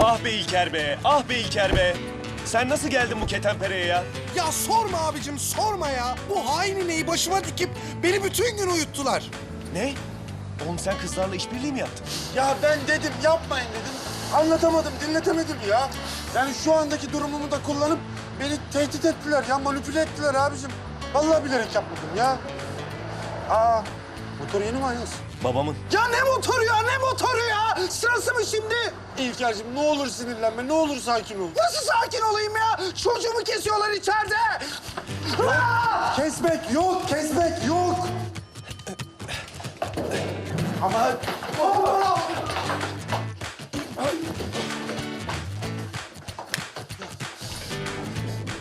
Ah be İlker be, ah be İlker be. Sen nasıl geldin bu ketenpereye ya? Ya sorma abicim sorma ya. Bu hain ineği başıma dikip beni bütün gün uyuttular. Ne? Oğlum sen kızlarla işbirliği mi yaptın? Ya ben dedim yapmayın dedim. Anlatamadım, dinletemedim ya. Yani şu andaki durumumu da kullanıp beni tehdit ettiler ya, manipüle ettiler abicim. Vallahi bilerek yapmadım ya. Aa, motor yeni mi ayız? Babamın. Ya ne motoru ya, ne motoru ya? Sırası mı şimdi? İlker'cim ne olur sinirlenme, ne olur sakin ol. Nasıl sakin olayım ya? Çocuğumu kesiyorlar içeride. Kesmek yok, kesmek yok. Ama...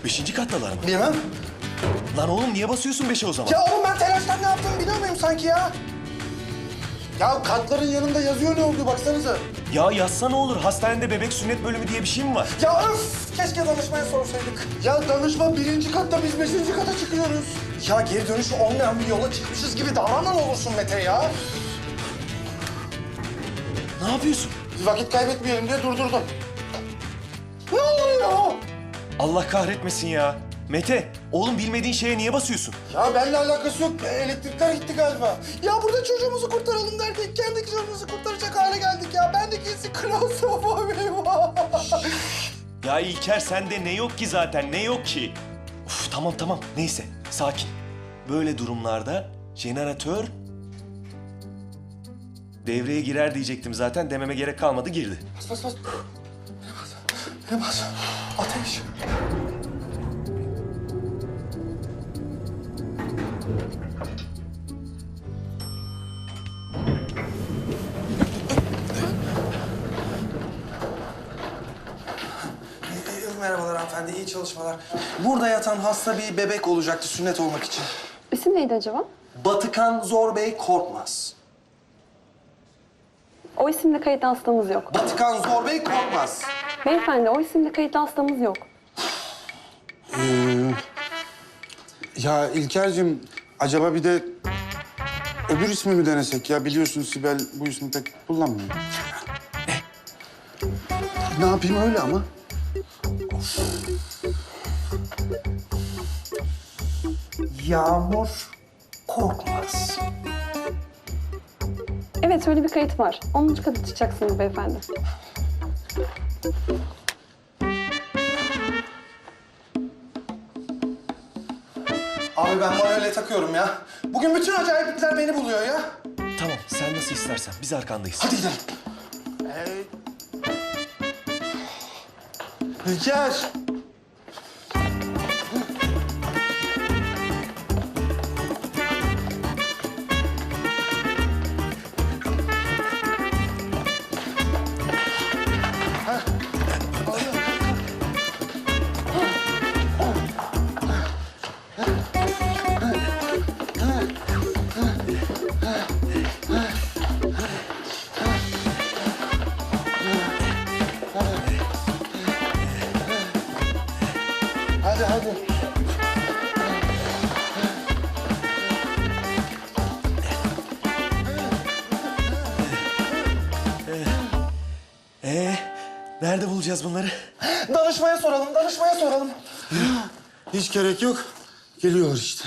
Beşinci kattalar mı? Bilmem. Lan oğlum niye basıyorsun beşe o zaman? Ya oğlum ben telaştan ne yaptığımı biliyor muyum sanki ya? Ya katların yanında yazıyor ne oldu baksanıza. Ya yazsa ne olur? Hastanede bebek sünnet bölümü diye bir şey mi var? Ya öf! Keşke danışmaya sorsaydık. Ya danışma birinci katta biz beşinci kata çıkıyoruz. Ya geri dönüşü olmayan bir yola çıkmışız gibi davranma olursun Mete ya. Ne yapıyorsun? Biz vakit kaybetmeyelim diye durdurdum. Ne oluyor? Allah kahretmesin ya. Mete, oğlum bilmediğin şeye niye basıyorsun? Ya benimle alakası yok. Elektrikler gitti galiba. Ya burada çocuğumuzu kurtaralım derken kendi çocuğumuzu kurtaracak hale geldik ya. Bendeki klostrofobim var. Ya İlker sende ne yok ki zaten, ne yok ki? Uf, tamam tamam, neyse, sakin. Böyle durumlarda jeneratör devreye girer diyecektim zaten. Dememe gerek kalmadı, girdi. Bas bas bas. Ne bas? Ateş. Hanımefendi, iyi çalışmalar. Burada yatan hasta bir bebek olacaktı sünnet olmak için. İsim neydi acaba? Batıkan Zor Bey Korkmaz. O isimle kayıtlı hastamız yok. Batıkan Zor Bey Korkmaz. Beyefendi o isimle kayıtlı hastamız yok. Ya İlker'cim acaba bir de öbür ismi mi denesek ya? Biliyorsun Sibel bu ismi pek kullanmıyor. Ne yapayım öyle ama? Yağmur Korkmaz. Evet öyle bir kayıt var. 10. kata çıkacaksınız beyefendi. Abi ben manuele takıyorum ya. Bugün bütün acayiplikler beni buluyor ya. Tamam, sen nasıl istersen. Biz arkandayız. Hadi gidelim. İlker! Bulacağız bunları? Danışmaya soralım, danışmaya soralım. Hiç gerek yok. Geliyor işte.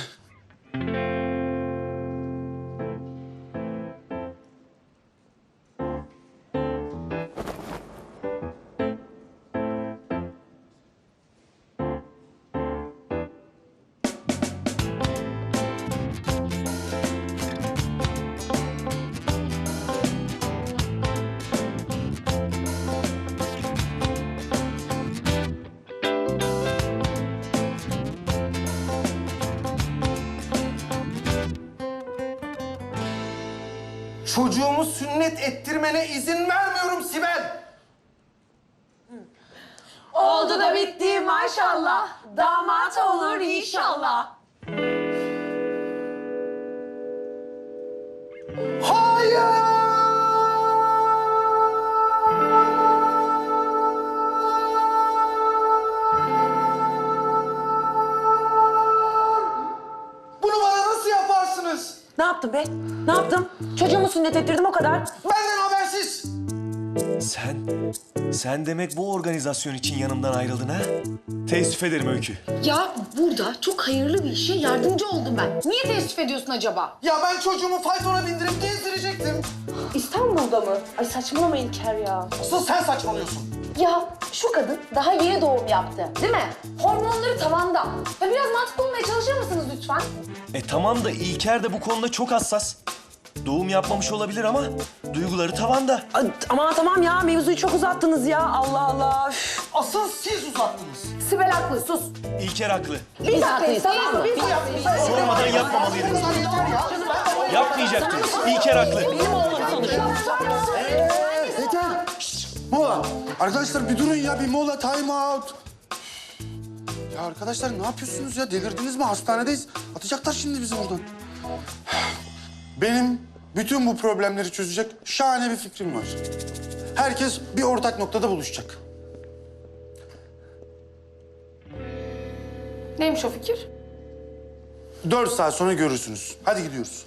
Çocuğumu sünnet ettirmene izin vermiyorum Sibel. Oldu da bitti maşallah. Damat olur inşallah. Yaptım be? Ne yaptım? Çocuğumu sünnet ettirdim o kadar. Benden habersiz. Sen, sen demek bu organizasyon için yanımdan ayrıldın ha? Teessüf ederim Öykü. Ya burada çok hayırlı bir işe yardımcı oldum ben. Niye teessüf ediyorsun acaba? Ya ben çocuğumu faytona bindirip gezdirecektim. İstanbul'da mı? Ay saçmalama İlker ya. Asıl sen saçmalıyorsun. Ya şu kadın daha yeni doğum yaptı değil mi? Hormonları tavanda. Ya biraz mantıklı olmaya çalışır mısınız lütfen? E tamam da İlker de bu konuda çok hassas. Doğum yapmamış olabilir ama duyguları tavanda. Ay, Aman tamam ya mevzuyu çok uzattınız ya Allah Allah. Üf. Asıl siz uzattınız. Sibel haklı sus. İlker haklı. Biz haklıyız tamam mı? Biz haklıyız. Sormadan yapmamalıydınız. Yapmayacaktınız. İlker haklı. Yeter. Şşş, mola. Arkadaşlar bir durun ya bir mola time out. Ya arkadaşlar ne yapıyorsunuz ya? Delirdiniz mi? Hastanedeyiz. Atacaklar şimdi bizi buradan. Benim bütün bu problemleri çözecek şahane bir fikrim var. Herkes bir ortak noktada buluşacak. Neymiş o fikir? Dört saat sonra görürsünüz. Hadi gidiyoruz.